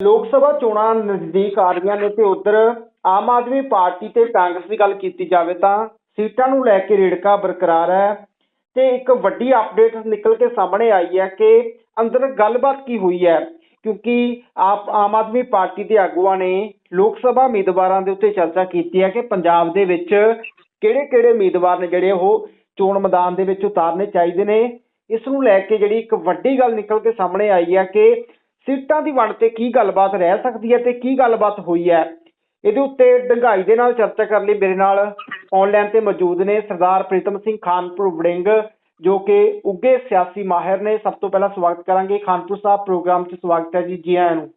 ਲੋਕ ਸਭਾ ਚੋਣਾਂ ਨਜ਼ਦੀਕ ਆ ਰਹੀਆਂ ਨੇ ਤੇ ਉਧਰ ਆਮ ਆਦਮੀ ਪਾਰਟੀ ਤੇ ਕਾਂਗਰਸ ਦੀ ਗੱਲ ਕੀਤੀ ਜਾਵੇ ਤਾਂ ਸੀਟਾਂ ਨੂੰ ਲੈ ਕੇ ਰੇੜਕਾ ਬਰਕਰਾਰ ਹੈ ਤੇ ਇੱਕ ਵੱਡੀ ਅਪਡੇਟ ਨਿਕਲ ਕੇ ਸਾਹਮਣੇ ਆਈ ਹੈ ਕਿ ਅੰਦਰ ਗੱਲਬਾਤ ਕੀ ਹੋਈ ਹੈ? ਕਿਉਂਕਿ ਆਪ ਆਮ ਆਦਮੀ ਪਾਰਟੀ ਦੇ ਆਗੂਆਂ ਨੇ ਲੋਕ ਸਭਾ ਉਮੀਦਵਾਰਾਂ ਦੇ ਉੱਤੇ ਚਰਚਾ ਕੀਤੀ ਹੈ ਕਿ ਪੰਜਾਬ ਦੇ ਵਿੱਚ ਕਿਹੜੇ-ਕਿਹੜੇ ਉਮੀਦਵਾਰ ਨੇ ਜਿਹੜੇ ਉਹ ਚੋਣ ਮੈਦਾਨ ਦੇ ਵਿੱਚ ਉਤਾਰਨੇ ਚਾਹੀਦੇ ਨੇ? ਇਸ ਨੂੰ ਲੈ ਕੇ ਜਿਹੜੀ ਇੱਕ ਵੱਡੀ ਗੱਲ ਨਿਕਲ ਕੇ ਸਾਹਮਣੇ ਆਈ ਹੈ ਕਿ ਸੀਟਾਂ ਦੀ ਵੰਡ ਤੇ ਕੀ ਗੱਲਬਾਤ ਰਹਿ ਸਕਦੀ ਹੈ ਤੇ ਕੀ ਗੱਲਬਾਤ ਹੋਈ ਹੈ? ਇਹਦੇ ਉੱਤੇ ਡੰਗਾਈ ਦੇ ਨਾਲ ਚਰਚਾ ਕਰਨ ਲਈ ਮੇਰੇ ਨਾਲ ਆਨਲਾਈਨ ਤੇ ਮੌਜੂਦ ਨੇ ਸਰਦਾਰ ਪ੍ਰੀਤਮ ਸਿੰਘ ਖਾਨਪੁਰ ਵੜਿੰਗ, ਜੋ ਕਿ ਉੱਗੇ ਸਿਆਸੀ ਮਾਹਿਰ ਨੇ। ਸਭ ਤੋਂ ਪਹਿਲਾਂ ਸਵਾਗਤ ਕਰਾਂਗੇ। ਖਾਨਪੁਰ ਸਾਹਿਬ ਪ੍ਰੋਗਰਾਮ 'ਚ ਸਵਾਗਤ ਹੈ ਜੀ। ਜੀ ਆਇਆਂ ਨੂੰ।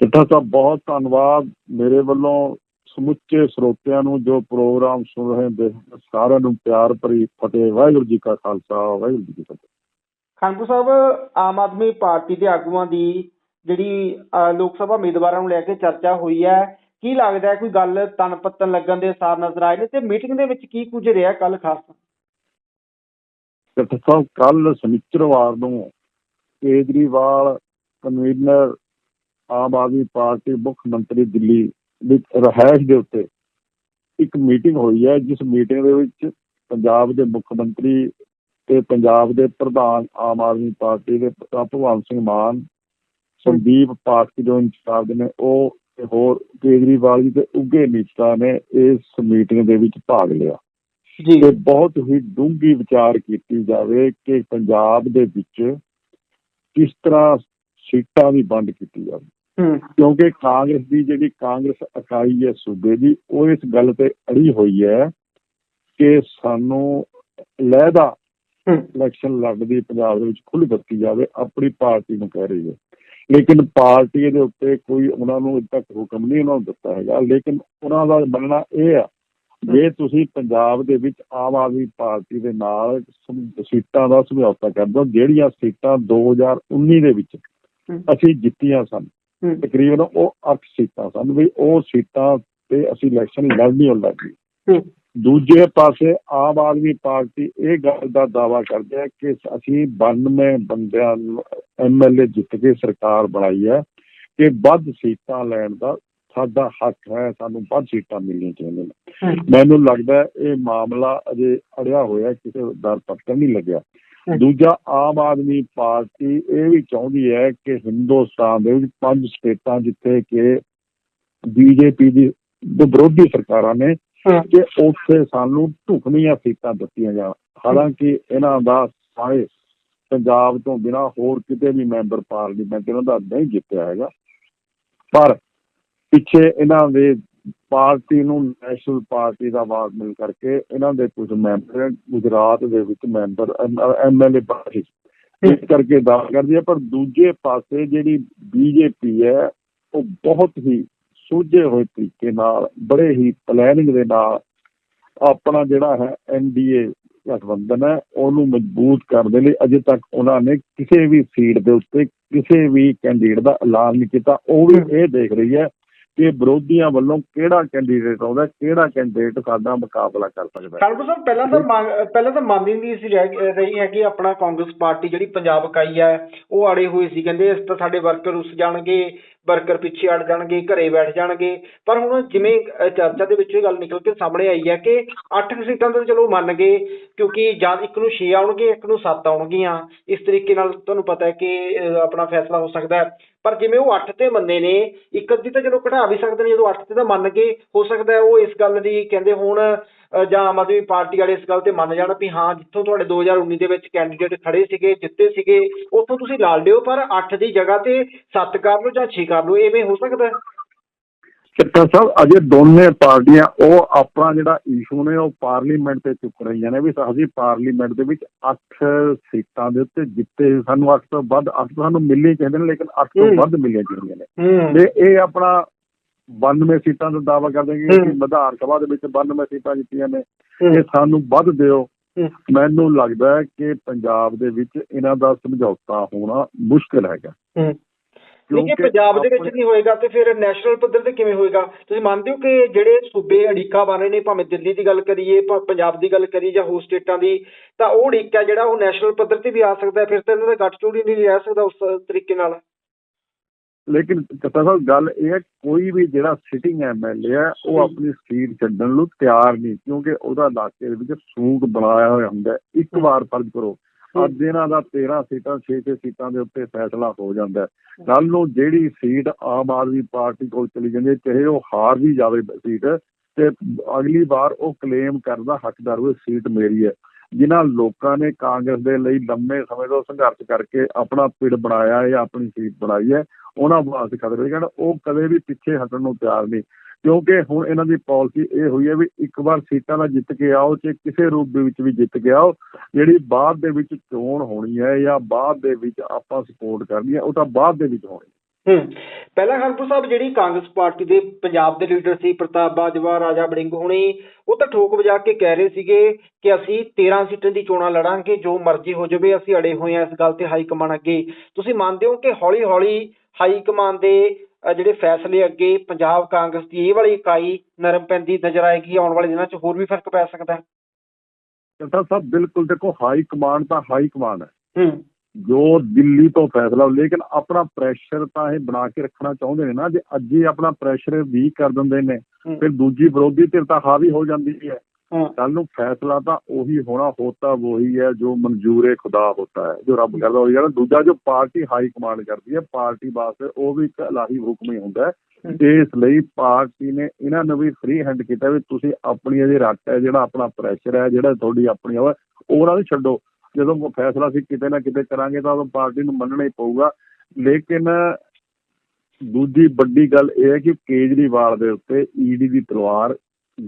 ਚਿੱਠਾ ਸਾਹਿਬ, ਬਹੁਤ ਧੰਨਵਾਦ ਮੇਰੇ ਵੱਲੋਂ ਸਮੁੱਚੇ ਸਰੋਤਿਆਂ ਨੂੰ ਜੋ ਪ੍ਰੋਗਰਾਮ ਸੁਣ ਰਹੇ ਨੇ। ਸਾਰਿਆਂ ਨੂੰ ਪਿਆਰ ਭਰੀ ਫਤਿਹ। ਵਾਹਿਗੁਰੂ ਜੀ ਕਾ ਖਾਲਸਾ, ਵਾਹਿਗੁਰੂ ਜੀ ਕੀ ਫਤਿਹ। ਖਾਂਗੂ ਸਾਹਿਬ ਆਮ ਆਦਮੀ ਪਾਰਟੀ ਦੇ ਆਗੂਆਂ ਦੀ ਜਿਹੜੀ ਲੋਕ ਸਭਾ ਉਮੀਦਵਾਰਾਂ ਨੂੰ ਲੈ ਕੇ ਚਰਚਾ ਹੋਈ ਹੈ। ਕੀ ਲੱਗਦਾ ਕੋਈ ਗੱਲ ਤਨ ਪੱਤਨ ਲੱਗਣ ਦੇ ਸਾਰ ਨਜ਼ਰ ਆਏ ਨੇ ਤੇ ਮੀਟਿੰਗ ਦੇ ਵਿੱਚ ਕੀ ਕੁਝ ਰਿਹਾ ਕੱਲ ਖਾਸ? ਕਥਾ ਸਾਹਿਬ ਕੱਲ ਸ਼ਨੀਚਰਵਾਰ ਨੂੰ ਕੇਜਰੀਵਾਲ, ਕਨਵੀਨਰ, ਆਮ ਆਦਮੀ ਪਾਰਟੀ ਮੁੱਖ ਮੰਤਰੀ ਦਿੱਲੀ ਦੀ ਰਹਿائش ਦੇ ਉੱਤੇ ਇੱਕ ਮੀਟਿੰਗ ਹੋਈ ਹੈ, ਜਿਸ ਮੀਟਿੰਗ ਦੇ ਵਿੱਚ ਪੰਜਾਬ ਦੇ ਮੁੱਖ ਮੰਤਰੀ ਤੇ ਪੰਜਾਬ ਦੇ ਪ੍ਰਧਾਨ ਆਮ ਆਦਮੀ ਪਾਰਟੀ ਦੇ ਭਗਵੰਤ ਸਿੰਘ ਮਾਨ ਸੰਦੀਪ ਪਾਠਕ ਜੋ ਇੰਚਾਰਜ ਨੇ ਉਹ ਤੇ ਹੋਰ ਕੇਜਰੀਵਾਲ ਜੀ ਤੇ ਉੱਗੇ ਨੇਤਾ ਨੇ ਇਸ ਮੀਟਿੰਗ ਦੇ ਵਿੱਚ ਭਾਗ ਲਿਆ। ਜੀ। ਤੇ ਬਹੁਤ ਹੀ ਡੂੰਘੀ ਵਿਚਾਰ ਕੀਤੀ ਜਾਵੇ ਕਿ ਪੰਜਾਬ ਦੇ ਵਿੱਚ ਕਿਸ ਤਰ੍ਹਾਂ ਸੀਟਾਂ ਦੀ ਵੰਡ ਕੀਤੀ ਜਾਵੇ। ਕਿਉਂਕਿ ਕਾਂਗਰਸ ਦੀ ਜਿਹੜੀ ਕਾਂਗਰਸ ਇਕਾਈ ਹੈ ਸੂਬੇ ਦੀ ਉਹ ਇਸ ਗੱਲ ਤੇ ਅੜੀ ਹੋਈ ਹੈ ਕਿ ਸਾਨੂੰ ਲਹਿਦਾ ਇਲੈਕਸ਼ਨ ਲੜਦੀ, ਪੰਜਾਬ ਦੇ ਵਿੱਚ ਖੁੱਲ੍ਹ ਦਿੱਤੀ ਜਾਵੇ, ਆਪਣੀ ਪਾਰਟੀ ਨੂੰ ਕਹਿ ਰਹੀ ਹੈ। ਲੇਕਿਨ ਪਾਰਟੀ ਦੇ ਉੱਤੇ ਕੋਈ ਉਹਨਾਂ ਨੂੰ ਤੱਕ ਹੁਕਮ ਨਹੀਂ ਉਹਨਾਂ ਨੂੰ ਦਿੱਤਾ ਹੈਗਾ। ਲੇਕਿਨ ਉਹਨਾਂ ਦਾ ਮੰਨਣਾ ਇਹ ਆ, ਜੇ ਤੁਸੀਂ ਪੰਜਾਬ ਦੇ ਵਿੱਚ ਆਮ ਆਦਮੀ ਪਾਰਟੀ ਦੇ ਨਾਲ ਸੀਟਾਂ ਦਾ ਸਮਝੌਤਾ ਕਰਦੇ ਹੋ, ਜਿਹੜੀਆਂ ਸੀਟਾਂ 2019 ਦੇ ਵਿੱਚ ਅਸੀਂ ਜਿੱਤੀਆਂ ਸਨ, ਤਕਰੀਬਨ ਉਹ 8 ਸੀਟਾਂ ਸਨ, ਵੀ ਉਹ ਸੀਟਾਂ ਤੇ ਅਸੀਂ ਇਲੈਕਸ਼ਨ ਲੜਨੀ ਹੋ ਲੱਗੀ ਹੂੰ ਦੂਜੇ ਪਾਸੇ ਆਮ ਆਦਮੀ ਪਾਰਟੀ ਇਹ ਗੱਲ ਦਾ ਦਾਵਾ ਕਰਦੇ ਹੈ ਕਿ ਅਸੀਂ 92 ਬੰਦਿਆਂ ਨੂੰ ਐਮਐਲਏ ਜਿੱਤ ਕੇ ਸਰਕਾਰ ਬਣਾਈ ਹੈ ਕਿ ਵੱਧ ਸੀਟਾਂ ਲੈਣ ਦਾ ਸਾਡਾ ਹੱਕ ਹੈ ਸਾਨੂੰ ਵੱਧ ਸੀਟਾਂ ਮਿਲਣੀਆਂ ਚਾਹੀਦੀਆਂ ਨੇ। ਮੈਨੂੰ ਲੱਗਦਾ ਇਹ ਮਾਮਲਾ ਅਜੇ ਅੜਿਆ ਹੋਇਆ ਕਿਸੇ ਦਰ ਪੱਕਣ ਨਹੀਂ ਲੱਗਿਆ। ਦੂਜਾ ਆਮ ਆਦਮੀ ਪਾਰਟੀ ਇਹ ਵੀ ਚਾਹੁੰਦੀ ਹੈ ਕਿ ਹਿੰਦੁਸਤਾਨ ਦੇ ਵਿੱਚ ਪੰਜ ਸਟੇਟਾਂ ਜਿੱਥੇ ਕਿ ਬੀਜੇਪੀ ਦੀ ਵਿਰੋਧੀ ਸਰਕਾਰਾਂ ਨੇ ਕਿ ਉੱਥੇ ਸਾਨੂੰ ਢੁਕਵੀਆਂ ਸੀਟਾਂ ਦਿੱਤੀਆਂ ਜਾਣ। ਹਾਲਾਂਕਿ ਇਹਨਾਂ ਦਾ ਸਾਰੇ ਪੰਜਾਬ ਤੋਂ ਬਿਨਾ ਹੋਰ ਕਿਤੇ ਵੀ ਮੈਂਬਰ ਪਾਰਲੀਮੈਂਟ ਇਹਨਾਂ ਦਾ ਨਹੀਂ ਜਿੱਤਿਆ ਹੈਗਾ। ਪਰ ਪਿੱਛੇ ਇਹਨਾਂ ਦੇ ਪਾਰਟੀ ਨੂੰ ਨੈਸ਼ਨਲ ਪਾਰਟੀ ਦਾ ਆਵਾਜ਼ ਮਿਲ ਕਰਕੇ ਇਹਨਾਂ ਦੇ ਕੁਝ ਮੈਂਬਰ ਗੁਜਰਾਤ ਦੇ ਵਿੱਚ ਮੈਂਬਰ ਐਮਐਲਏ ਪਾਰਟੀ ਇਸ ਕਰਕੇ ਦਾਅਵਾ ਕਰਦੀ ਹੈ। ਪਰ ਦੂਜੇ ਪਾਸੇ ਜਿਹੜੀ ਬੀਜੇਪੀ ਹੈ ਉਹ ਬਹੁਤ ਹੀ ਸੂਝੇ ਹੋਏ ਤਰੀਕੇ ਨਾਲ, ਬੜੇ ਹੀ ਪਲੈਨਿੰਗ ਦੇ ਨਾਲ ਆਪਣਾ ਜਿਹੜਾ ਹੈ ਐਨਡੀਏ ਗਠਬੰਧਨ ਹੈ, ਉਹਨੂੰ ਮਜ਼ਬੂਤ ਕਰਨ ਦੇ ਲਈ ਅਜੇ ਤੱਕ ਉਹਨਾਂ ਨੇ ਕਿਸੇ ਵੀ ਸੀਟ ਦੇ ਉੱਤੇ ਕਿਸੇ ਵੀ ਕੈਂਡੀਡੇਟ ਦਾ ਐਲਾਨ ਨਹੀਂ ਕੀਤਾ। ਉਹ ਵੀ ਇਹ ਦੇਖ ਰਹੀ ਹੈ ਕਿ ਵਿਰੋਧੀਆਂ ਵੱਲੋਂ ਕਿਹੜਾ ਕੈਂਡੀਡੇਟ ਆਉਂਦਾ, ਕਿਹੜਾ ਕੈਂਡੀਡੇਟ ਸਾਡਾ ਮੁਕਾਬਲਾ ਕਰ ਸਕਦਾ ਹੈ। ਖਾਨਪੁਰ ਪਹਿਲਾਂ ਤਾਂ ਪਹਿਲਾਂ ਤਾਂ ਮੰਨਦੀ ਨਹੀਂ ਸੀ ਰਹਿ- ਰਹੀ ਹੈ ਕਿ ਆਪਣਾ ਕਾਂਗਰਸ ਪਾਰਟੀ ਜਿਹੜੀ ਪੰਜਾਬ ਇਕਾਈ ਹੈ, ਉਹ ਅੜੇ ਹੋਏ ਸੀ। ਕਹਿੰਦੇ ਇਸ ਤਾਂ ਸਾਡੇ ਵਰਕਰ ਉਸ ਜਾਣਗੇ ਵਰਕਰ ਪਿੱਛੇ ਅੜ ਜਾਣਗੇ, ਘਰੇ ਬੈਠ ਜਾਣਗੇ। ਪਰ ਹੁਣ ਜਿਵੇਂ ਚਰਚਾ ਦੇ ਵਿੱਚ ਇਹ ਗੱਲ ਨਿਕਲ ਕੇ ਸਾਹਮਣੇ ਆਈ ਹੈ ਕਿ 8 ਸੀਟਾਂ ਤਾਂ ਚਲੋ ਮੰਨ ਗਏ, ਕਿਉਂਕਿ ਜਾਂ ਇੱਕ ਨੂੰ 6 ਆਉਣਗੇ, ਇੱਕ ਨੂੰ 7 ਆਉਣਗੀਆਂ। ਇਸ ਤਰੀਕੇ ਨਾਲ ਤੁਹਾਨੂੰ ਪਤਾ ਹੈ ਕਿ ਆਪਣਾ ਫੈਸਲਾ ਹੋ ਸਕਦਾ ਹੈ। ਪਰ ਜਿਵੇਂ ਉਹ 8 ਤੇ ਮੰਨੇ ਨੇ, ਇੱਕ ਅੱਧੀ ਤਾਂ ਚਲੋ ਘਟਾ ਵੀ ਸਕਦੇ ਨੇ, ਜਦੋਂ 8 ਤੇ ਤਾਂ ਮੰਨ ਗਏ, ਹੋ ਸਕਦਾ ਉਹ ਇਸ ਗੱਲ ਦੀ ਕਹਿੰਦੇ ਹੁਣ ਜਾਂ ਆਮ ਆਦਮੀ ਪਾਰਟੀ ਵਾਲੇ ਇਸ ਗੱਲ ਤੇ ਮੰਨ ਜਾਣ ਵੀ ਹਾਂ ਜਿੱਥੋਂ ਤੁਹਾਡੇ 2019 ਦੇ ਵਿੱਚ ਕੈਂਡੀਡੇਟ ਖੜੇ ਸੀਗੇ ਜਿੱਤੇ ਸੀਗੇ ਉੱਥੋਂ ਤੁਸੀਂ ਲਾਲ ਲਿਓ ਪਰ 8 ਦੀ ਜਗ੍ਹਾ ਤੇ 7 ਕਰ ਲਓ ਜਾਂ 6 ਕਰ ਲਓ ਐਵੇਂ ਹੋ ਸਕਦਾ? ਚੱਕਰ ਸਾਹਿਬ ਅਜੇ ਦੋਨੇ ਪਾਰਟੀਆਂ ਉਹ ਆਪਣਾ ਜਿਹੜਾ ਇਸ਼ੂ ਨੇ ਉਹ ਪਾਰਲੀਮੈਂਟ ਤੇ ਚੁੱਕ ਰਹੀਆਂ ਨੇ ਵੀ ਅਸੀਂ ਪਾਰਲੀਮੈਂਟ ਦੇ ਵਿੱਚ 8 ਸੀਟਾਂ ਦੇ ਉੱਤੇ ਜਿੱਤੇ ਸਾਨੂੰ 8 ਤੋਂ ਵੱਧ 8 ਸਾਨੂੰ ਮਿਲਣੀ ਚਾਹੀਦੇ ਨੇ ਲੇਕਿਨ 8 ਤੋਂ। ਵੱਧ ਮਿਲਣੀਆਂ ਚਾਹੀਦੀਆਂ ਨੇ ਤੇ ਇਹ ਆਪਣਾ 92 ਸੀਟਾਂ ਦਾ ਦਾਅਵਾ ਕਰਦੇ ਕਿ ਵਿਧਾਨ ਸਭਾ ਦੇ ਵਿੱਚ 92 ਸੀਟਾਂ ਜਿੱਤੀਆਂ ਨੇ। ਇਹ ਸਾਨੂੰ ਵੱਧ ਦਿਓ। ਮੈਨੂੰ ਲੱਗਦਾ ਹੈ ਕਿ ਪੰਜਾਬ ਦੇ ਵਿੱਚ ਇਹਨਾਂ ਦਾ ਸਮਝੌਤਾ ਹੋਣਾ ਮੁਸ਼ਕਲ ਹੈਗਾ। ਲੇਕਿਨ ਪੰਜਾਬ ਦੇ ਵਿੱਚ ਨਹੀਂ ਹੋਏਗਾ ਤੇ ਫਿਰ ਨੈਸ਼ਨਲ ਪੱਧਰ ਤੇ ਕਿਵੇਂ ਹੋਏਗਾ? ਤੁਸੀਂ ਮੰਨਦੇ ਹੋ ਕਿ ਜਿਹੜੇ ਸੂਬੇ ਅੜਿੱਕਾ ਬਣ ਰਹੇ ਨੇ ਭਾਵੇਂ ਦਿੱਲੀ ਦੀ ਗੱਲ ਕਰੀਏ ਪੰਜਾਬ ਦੀ ਗੱਲ ਕਰੀਏ ਜਾਂ ਹੋਰ ਸਟੇਟਾਂ ਦੀ ਤਾਂ ਉਹ ਅੜਿੱਕਾ ਜਿਹੜਾ ਉਹ ਨੈਸ਼ਨਲ ਪੱਧਰ ਤੇ ਵੀ ਆ ਸਕਦਾ ਫਿਰ ਤਾਂ ਇਹਨਾਂ ਦਾ ਗੱਠਜੋੜ ਹੀ ਨਹੀਂ ਰਹਿ ਸਕਦਾ ਉਸ ਤਰੀਕੇ ਨਾਲ। ਲੇਕਿਨ ਕਥਾ ਸਾਹਿਬ ਗੱਲ ਇਹ ਹੈ ਕੋਈ ਵੀ ਜਿਹੜਾ ਸਿਟਿੰਗ ਐਮਐਲਏ ਹੈ ਉਹ। ਆਪਣੀ ਸੀਟ ਛੱਡਣ ਨੂੰ ਤਿਆਰ ਨਹੀਂ ਕਿਉਂਕਿ ਉਹਦਾ ਇਲਾਕੇ ਦੇ ਵਿੱਚ ਸੂਟ ਬਣਾਇਆ ਹੋਇਆ ਹੁੰਦਾ। ਇੱਕ। ਵਾਰ ਫਰਜ਼ ਕਰੋ। ਅੱਜ ਇਹਨਾਂ ਦਾ 13 ਸੀਟਾਂ 6-6 ਸੀਟਾਂ ਦੇ ਉੱਤੇ ਫੈਸਲਾ ਹੋ ਜਾਂਦਾ ਕੱਲ ਨੂੰ ਜਿਹੜੀ ਸੀਟ ਆਮ ਆਦਮੀ ਪਾਰਟੀ ਕੋਲ ਚਲੀ ਜਾਂਦੀ ਹੈ ਚਾਹੇ ਉਹ ਹਾਰ ਵੀ ਜਾਵੇ ਸੀਟ ਤੇ ਅਗਲੀ ਵਾਰ ਉਹ ਕਲੇਮ ਕਰਦਾ ਹੱਕਦਾਰ ਉਹ ਸੀਟ ਮੇਰੀ ਹੈ ਜਿਨ੍ਹਾਂ ਲੋਕਾਂ ਨੇ ਕਾਂਗਰਸ ਦੇ ਲਈ ਲੰਮੇ ਸਮੇਂ ਤੋਂ ਸੰਘਰਸ਼ ਕਰਕੇ ਆਪਣਾ ਪਿੜ ਬਣਾਇਆ ਹੈ ਜਾਂ ਆਪਣੀ ਸੀਟ ਬਣਾਈ ਹੈ, ਉਹਨਾਂ ਵਾਸਤੇ ਖਤਰੇ ਕਹਿਣ ਉਹ ਕਦੇ ਵੀ ਪਿੱਛੇ ਹਟਣ ਨੂੰ ਤਿਆਰ ਨਹੀਂ। ਕਿਉਂਕਿ ਹੁਣ ਇਹਨਾਂ ਦੀ ਪਾਲਿਸੀ ਇਹ ਹੋਈ ਹੈ ਵੀ ਇੱਕ ਵਾਰ ਸੀਟਾਂ ਦਾ ਜਿੱਤ ਕੇ ਆਓ ਤੇ ਕਿਸੇ ਰੂਪ ਦੇ ਵਿੱਚ ਵੀ ਜਿੱਤ ਕੇ ਆਓ, ਜਿਹੜੀ ਬਾਅਦ ਦੇ ਵਿੱਚ ਚੋਣ ਹੋਣੀ ਹੈ ਜਾਂ ਬਾਅਦ ਦੇ ਵਿੱਚ ਆਪਾਂ ਸਪੋਰਟ ਕਰਨੀ ਹੈ, ਉਹ ਤਾਂ ਬਾਅਦ ਦੇ ਵਿੱਚ ਹੋਣੀ ਹੂੰ। ਪਹਿਲਾਂ ਖਾਨਪੁਰ ਸਾਹਿਬ ਜਿਹੜੀ ਕਾਂਗਰਸ ਪਾਰਟੀ ਦੇ ਪੰਜਾਬ ਦੇ ਲੀਡਰ ਸੀ ਪ੍ਰਤਾਪ ਬਾਜਵਾ ਰਾਜਾ ਬੜਿੰਗ ਹੁਣੀ ਉਹ ਤਾਂ ਠੋਕ ਵਜਾ ਕੇ ਕਹਿ ਰਹੇ ਸੀਗੇ ਕਿ ਅਸੀਂ 13 ਸੀਟਾਂ ਦੀ ਚੋਣਾਂ ਲੜਾਂਗੇ ਜੋ ਮਰਜ਼ੀ ਹੋ ਜਾਵੇ ਅਸੀਂ ਅੜੇ ਹੋਏ ਹਾਂ ਇਸ ਗੱਲ ਤੇ ਹਾਈ ਕਮਾਂਡ ਅੱਗੇ। ਤੁਸੀਂ ਮੰਨਦੇ ਹੋ ਕਿ ਹੌਲੀ ਹੌਲੀ ਹਾਈ ਕਮਾਂਡ ਦੇ ਜਿਹੜੇ ਫੈਸਲੇ ਅੱਗੇ ਪੰਜਾਬ ਕਾਂਗਰਸ ਦੀ ਇਹ ਵਾਲੀ ਇਕਾਈ ਨਰਮ ਪੈਂਦੀ ਨਜ਼ਰ ਆਏਗੀ ਆਉਣ ਵਾਲੇ ਦਿਨਾਂ 'ਚ ਹੋਰ ਵੀ ਫ਼ਰਕ ਪੈ ਸਕਦਾ ਹੈ? ਸਾਹਿਬ ਬਿਲਕੁਲ ਦੇਖੋ ਹਾਈ ਕਮਾਂਡ ਤਾਂ ਹਾਈ ਕਮਾਂਡ ਹੈ। ਹੂੰ। ਜੋ ਦਿੱਲੀ ਤੋਂ ਫੈਸਲਾ ਲੇਕਿਨ ਆਪਣਾ ਪ੍ਰੈਸ਼ਰ ਤਾਂ ਇਹ ਬਣਾ ਕੇ ਰੱਖਣਾ ਚਾਹੁੰਦੇ ਨੇ ਨਾ ਜੇ ਅੱਜ ਹੀ ਆਪਣਾ ਪ੍ਰੈਸ਼ਰ ਵੀਕ ਕਰ ਦਿੰਦੇ ਨੇ ਫਿਰ ਦੂਜੀ ਵਿਰੋਧੀ ਧਿਰ ਤਾਂ ਹਾਵੀ ਹੋ ਜਾਂਦੀ ਹੈ। ਕੱਲ ਨੂੰ ਫੈਸਲਾ ਤਾਂ ਉਹੀ ਹੋਣਾ ਹੋਤਾ ਵਹੀ ਹੈ ਜੋ ਮਨਜ਼ੂਰੇ ਖੁਦਾ ਹੋਤਾ ਹੈ ਜੋ ਰੱਬ ਕਰਦਾ ਹੋਈ ਹੈ। ਦੂਜਾ ਜੋ ਪਾਰਟੀ ਹਾਈ ਕਮਾਂਡ ਕਰਦੀ ਹੈ ਪਾਰਟੀ ਵਾਸਤੇ ਉਹ ਵੀ ਇੱਕ ਇਲਾਹੀ ਹੁਕਮ ਹੀ ਹੁੰਦਾ। ਇਸ ਲਈ ਪਾਰਟੀ ਨੇ ਇਹਨਾਂ ਨੂੰ ਵੀ ਫ੍ਰੀ ਹੈਂਡ ਕੀਤਾ ਵੀ ਤੁਸੀਂ ਆਪਣੀ ਜਿਹੜੀ ਰੱਟ ਹੈ ਜਿਹੜਾ ਆਪਣਾ ਪ੍ਰੈਸ਼ਰ ਹੈ ਜਿਹੜਾ ਤੁਹਾਡੀ ਆਪਣੀ ਉਹ ਉਹਨਾਂ ਨੂੰ ਛੱਡੋ। ਜਦੋਂ ਕੋਈ ਫੈਸਲਾ ਅਸੀਂ ਕਿਤੇ ਨਾ ਕਿਤੇ ਕਰਾਂਗੇ ਤਾਂ ਉਹ ਪਾਰਟੀ ਨੂੰ ਮੰਨਣਾ ਹੀ ਪਊਗਾ। ਲੇਕਿਨ ਦੂਜੀ ਵੱਡੀ ਗੱਲ ਇਹ ਹੈ ਕਿ ਕੇਜਰੀਵਾਲ ਦੇ ਉੱਤੇ ਈਡੀ ਦੀ ਤਲਵਾਰ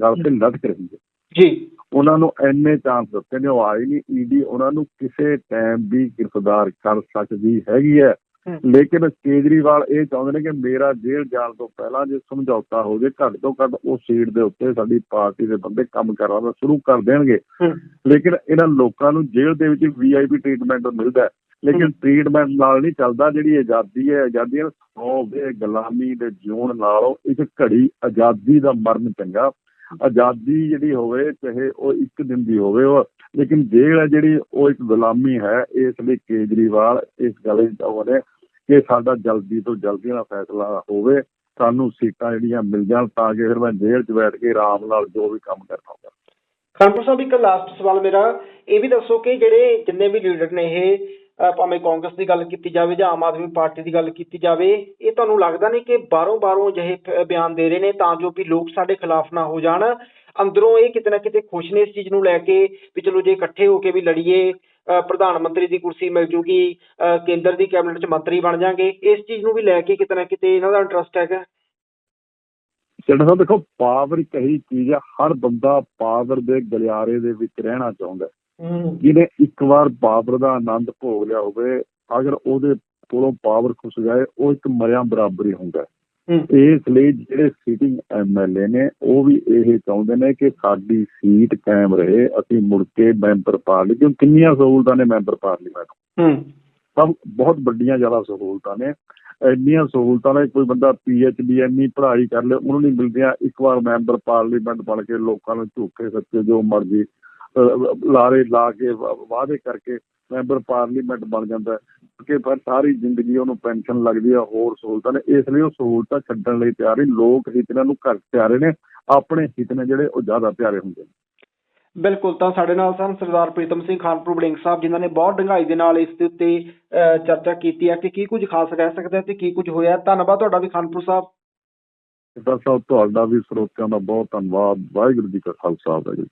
ਗੱਲ ਤੇ ਲਟਕ ਰਹੀ ਹੈ। ਜੀ। ਉਹਨਾਂ ਨੂੰ ਐਨੇ ਚਾਂਸ ਦਿੱਤੇ ਨੇ ਉਹ ਆਏ ਨਹੀਂ। ਈਡੀ ਉਹਨਾਂ ਨੂੰ ਕਿਸੇ ਟਾਈਮ ਵੀ ਗ੍ਰਿਫਤਾਰ ਕਰ ਸਕਦੀ ਹੈਗੀ ਹੈ। ਲੇਕਿਨ ਕੇਜਰੀਵਾਲ ਇਹ ਚਾਹੁੰਦੇ ਨੇ ਕਿ ਮੇਰਾ ਜੇਲ੍ਹ ਜਾਣ ਤੋਂ ਪਹਿਲਾਂ ਜੇ ਸਮਝੌਤਾ ਹੋ ਜੇ ਘੱਟ ਤੋਂ ਘੱਟ ਉਹ ਸੀਟ ਦੇ ਉੱਤੇ ਸਾਡੀ ਪਾਰਟੀ ਦੇ ਬੰਦੇ ਕੰਮ ਕਰਨਾ ਸ਼ੁਰੂ ਕਰ ਦੇਣਗੇ। ਲੇਕਿਨ ਇਹਨਾਂ ਲੋਕਾਂ ਨੂੰ ਜੇਲ੍ਹ ਦੇ ਵਿੱਚ ਵੀਆਈਪੀ ਟ੍ਰੀਟਮੈਂਟ ਮਿਲਦਾ ਲੇਕਿਨ। ਟ੍ਰੀਟਮੈਂਟ ਨਾਲ ਨਹੀਂ ਚੱਲਦਾ ਜਿਹੜੀ ਆਜ਼ਾਦੀ ਹੈ ਆਜ਼ਾਦੀ ਸੌ ਦੇ ਗੁਲਾਮੀ ਦੇ ਜਿਉਣ ਨਾਲੋਂ ਇੱਕ ਘੜੀ ਆਜ਼ਾਦੀ ਦਾ ਮਰਨ ਚੰਗਾ। ਆਜ਼ਾਦੀ ਜਿਹੜੀ ਹੋਵੇ, ਚਾਹੇ ਉਹ ਇੱਕ ਦਿਨ ਦੀ ਹੋਵੇ, ਉਹ ਲੇਕਿਨ ਜੇਲ੍ਹ ਹੈ ਜਿਹੜੀ, ਉਹ ਇੱਕ ਗੁਲਾਮੀ ਹੈ। ਇਸ ਲਈ ਕੇਜਰੀਵਾਲ ਇਸ ਗੱਲ ਵਿੱਚ ਚਾਹੁੰਦੇ ਕਿ ਸਾਡਾ ਜਲਦੀ ਤੋਂ ਜਲਦੀ ਨਾਲ ਫੈਸਲਾ ਹੋਵੇ, ਸਾਨੂੰ ਸੀਟਾਂ ਜਿਹੜੀਆਂ ਮਿਲ ਜਾਣ ਤਾਂ ਕਿ ਫਿਰ ਮੈਂ ਜੇਲ੍ਹ 'ਚ ਬੈਠ ਕੇ ਆਰਾਮ ਨਾਲ ਜੋ ਵੀ ਕੰਮ ਕਰਨਾ ਹੋਵੇ ਖਾਨਪੁਰ ਸਾਹਿਬ, ਇੱਕ ਲਾਸਟ ਸਵਾਲ ਮੇਰਾ। ਇਹ ਵੀ ਦੱਸੋ ਕਿ ਜਿਹੜੇ ਜਿੰਨੇ ਵੀ ਲੀਡਰ ਨੇ ਇਹ ਭਾਵੇਂ ਕਾਂਗਰਸ ਦੀ ਗੱਲ ਕੀਤੀ ਜਾਵੇ ਜਾਂ ਆਮ ਆਦਮੀ ਪਾਰਟੀ ਦੀ ਗੱਲ ਕੀਤੀ ਜਾਵੇ, ਇਹ ਤੁਹਾਨੂੰ ਲੱਗਦਾ ਨਹੀਂ ਕਿ ਬਾਹਰੋਂ ਬਾਹਰੋਂ ਅਜਿਹੇ ਬਿਆਨ ਦੇ ਰਹੇ ਨੇ ਤਾਂ ਜੋ ਵੀ ਲੋਕ ਸਾਡੇ ਖਿਲਾਫ ਨਾ ਹੋ ਜਾਣ। ਅੰਦਰੋਂ ਇਹ ਕਿਤੇ ਨਾ ਕਿਤੇ ਖੁਸ਼ ਨੇ ਇਸ ਚੀਜ਼ ਨੂੰ ਲੈ ਕੇ ਵੀ ਚਲੋ ਜੇ ਇਕੱਠੇ ਹੋ ਕੇ ਵੀ ਲੜੀਏ ਪ੍ਰਧਾਨ ਮੰਤਰੀ ਦੀ ਕੁਰਸੀ ਮਿਲ ਜੂਗੀ ਕੇਂਦਰ ਦੀ ਕੈਬਨਿਟ 'ਚ ਮੰਤਰੀ ਬਣ ਜਾਾਂਗੇ, ਇਸ ਚੀਜ਼ ਨੂੰ ਵੀ ਲੈ ਕੇ ਕਿਤੇ ਨਾ ਕਿਤੇ ਇਹਨਾਂ ਦਾ ਇੰਟਰਸਟ ਹੈਗਾ। ਜਿਹੜਾ ਸਾਹਿਬ ਦੇਖੋ, ਪਾਵਰ ਇੱਕ ਚੀਜ਼ ਹੈ, ਹਰ ਬੰਦਾ ਪਾਵਰ ਦੇ ਗਲਿਆਰੇ ਦੇ ਵਿੱਚ ਰਹਿਣਾ ਚਾਹੁੰਦਾ ਜਿਹਨੇ ਇੱਕ ਵਾਰ ਪਾਵਰ ਦਾ ਆਨੰਦ ਭੋਗ ਲਿਆ ਹੋਵੇ ਅਗਰ ਉਹਦੇ ਕੋਲੋਂ ਪਾਵਰ ਖੁੱਸ ਜਾਏ ਉਹ ਇੱਕ ਮਰਿਆ ਬਰਾਬਰ ਹੀ ਹੁੰਦਾ ਇਸ ਲਈ ਜਿਹੜੇ ਸਿਟਿੰਗ ਐਮਐਲਏ ਨੇ ਉਹ ਵੀ ਇਹ ਚਾਹੁੰਦੇ ਨੇ ਕਿ ਸਾਡੀ ਸੀਟ ਕਾਇਮ ਰਹੇ ਅਸੀਂ ਮੁੜ ਕੇ ਮੈਂਬਰ ਪਾਰਲੀਮੈਂਟ ਕਿਉਂ ਕਿੰਨੀਆਂ ਸਹੂਲਤਾਂ ਨੇ ਮੈਂਬਰ ਪਾਰਲੀਮੈਂਟ ਹੂੰ। ਸਭ ਬਹੁਤ ਵੱਡੀਆਂ ਜ਼ਿਆਦਾ ਸਹੂਲਤਾਂ ਨੇ। ਇੰਨੀਆਂ ਸਹੂਲਤਾਂ ਨੇ ਕੋਈ ਬੰਦਾ ਡੀ ਐਮਈ ਪੜ੍ਹਾਈ ਕਰ ਲੇ ਉਹਨੂੰ ਨਹੀਂ ਮਿਲਦੀਆਂ। ਇੱਕ ਵਾਰ ਮੈਂਬਰ ਪਾਰਲੀਮੈਂਟ ਬਣ ਕੇ ਲੋਕਾਂ ਨੂੰ ਝੂਠੇ ਸੱਚੇ ਜੋ ਮਰਜ਼ੀ ਲਾਰੇ ਲਾ ਕੇ ਵਾਅਦੇ ਕਰਕੇ ਮੈਂਬਰ ਪਾਰਲੀਮੈਂਟ ਬਣ ਜਾਂਦਾ ਕਿ ਫਿਰ ਸਾਰੀ ਜ਼ਿੰਦਗੀ ਉਹਨੂੰ ਪੈਨਸ਼ਨ ਲੱਗਦੀ ਹੈ ਹੋਰ ਸਹੂਲਤਾਂ ਨੇ। ਇਸ ਲਈ ਉਹ ਸਹੂਲਤਾਂ ਛੱਡਣ ਲਈ ਤਿਆਰ ਨਹੀਂ ਲੋਕ ਹਿੱਤ ਨੂੰ ਘੱਟ ਪਿਆਰੇ ਨੇ। ਆਪਣੇ ਹਿੱਤ ਨੇ ਜਿਹੜੇ ਉਹ ਜ਼ਿਆਦਾ ਪਿਆਰੇ ਹੁੰਦੇ ਨੇ। ਬਿਲਕੁਲ ਤਾਂ ਸਾਡੇ ਨਾਲ ਸਨ ਸਰਦਾਰ ਪ੍ਰੀਤਮ ਸਿੰਘ ਖਾਨਪੁਰ ਬੜਿੰਗ ਸਾਹਿਬ ਜਿਨ੍ਹਾਂ ਨੇ ਬਹੁਤ ਡੂੰਘਾਈ ਦੇ ਨਾਲ ਇਸ ਦੇ ਉੱਤੇ ਚਰਚਾ ਕੀਤੀ ਹੈ ਕਿ ਕੀ ਕੁਝ ਖਾਸ ਰਹਿ ਸਕਦਾ ਤੇ ਕੀ ਕੁਝ ਹੋਇਆ। ਧੰਨਵਾਦ ਤੁਹਾਡਾ ਵੀ ਖਾਨਪੁਰ ਸਾਹਿਬ। ਸਰ ਸਾਹਿਬ ਤੁਹਾਡਾ ਵੀ ਸਰੋਤਿਆਂ ਦਾ ਬਹੁਤ ਧੰਨਵਾਦ। ਵਾਹਿਗੁਰੂ ਜੀ ਕਾ ਖਾਲਸਾ ਵਾਹਿਗੁਰੂ।